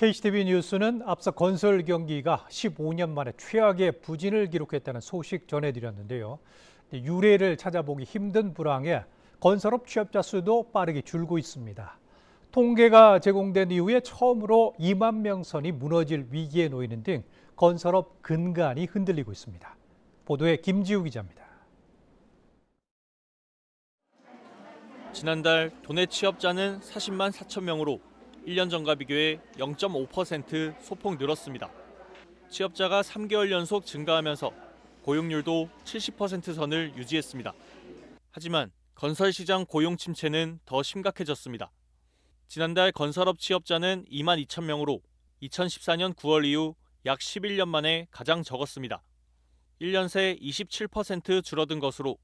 KCTV 뉴스는 앞서 건설 경기가 15년 만에 최악의 부진을 기록했다는 소식 전해드렸는데요. 유례를 찾아보기 힘든 불황에 건설업 취업자 수도 빠르게 줄고 있습니다. 통계가 제공된 이후에 처음으로 2만 명 선이 무너질 위기에 놓이는 등 건설업 근간이 흔들리고 있습니다. 보도에 김지우 기자입니다. 지난달 도내 취업자는 40만 4천 명으로 1년 전과 비교해 0.5% 소폭 늘었습니다. 취업자가 3개월 연속 증가하면서 고용률도 70% 선을 유지했습니다. 하지만 건설 시장 고용 침체는 더 심각해졌습니다. 지난달 건설업 취업자는 2만 2천 명으로 2014년 9월 이후 약 11년 만에 가장 적었습니다. 1년 새 27% 줄어든 것으로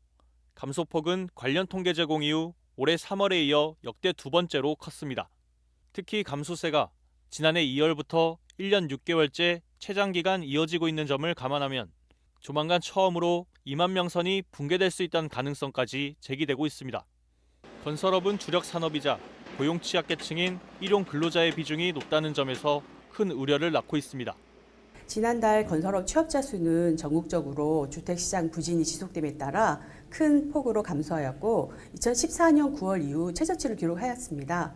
감소폭은 관련 통계 제공 이후 올해 3월에 이어 역대 두 번째로 컸습니다. 특히 감소세가 지난해 2월부터 1년 6개월째 최장 기간 이어지고 있는 점을 감안하면 조만간 처음으로 2만 명 선이 붕괴될 수 있다는 가능성까지 제기되고 있습니다. 건설업은 주력 산업이자 고용 취약계층인 일용 근로자의 비중이 높다는 점에서 큰 우려를 낳고 있습니다. 지난달 건설업 취업자 수는 전국적으로 주택시장 부진이 지속됨에 따라 큰 폭으로 감소하였고 2014년 9월 이후 최저치를 기록하였습니다.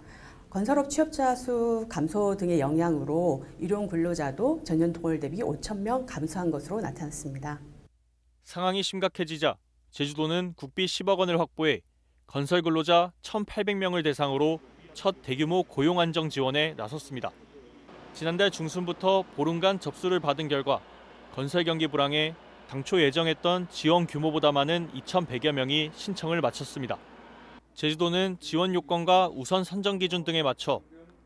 건설업 취업자 수 감소 등의 영향으로 일용 근로자도 전년 동월 대비 5천 명 감소한 것으로 나타났습니다. 상황이 심각해지자 제주도는 국비 10억 원을 확보해 건설 근로자 1,800명을 대상으로 첫 대규모 고용 안정 지원에 나섰습니다. 지난달 중순부터 보름간 접수를 받은 결과 건설 경기 불황에 당초 예정했던 지원 규모보다 많은 2,100여 명이 신청을 마쳤습니다. 제주도는 지원 요건과 우선 선정 기준 등에 맞춰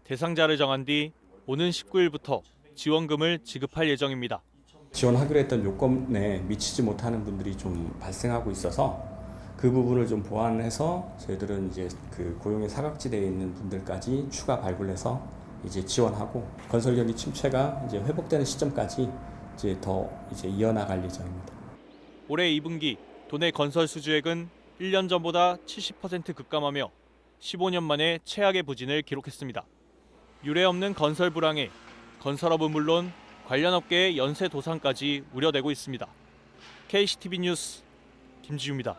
대상자를 정한 뒤 오는 19일부터 지원금을 지급할 예정입니다. 지원하기로 했던 요건에 미치지 못하는 분들이 좀 발생하고 있어서 그 부분을 좀 보완해서 저희들은 이제 그 고용의 사각지대에 있는 분들까지 추가 발굴해서 이제 지원하고 건설 경기 침체가 이제 회복되는 시점까지 이제 더 이제 이어나갈 예정입니다. 올해 2분기 도내 건설 수주액은 1년 전보다 70% 급감하며 15년 만에 최악의 부진을 기록했습니다. 유례 없는 건설 불황에 건설업은 물론 관련 업계의 연쇄 도산까지 우려되고 있습니다. KCTV 뉴스 김지우입니다.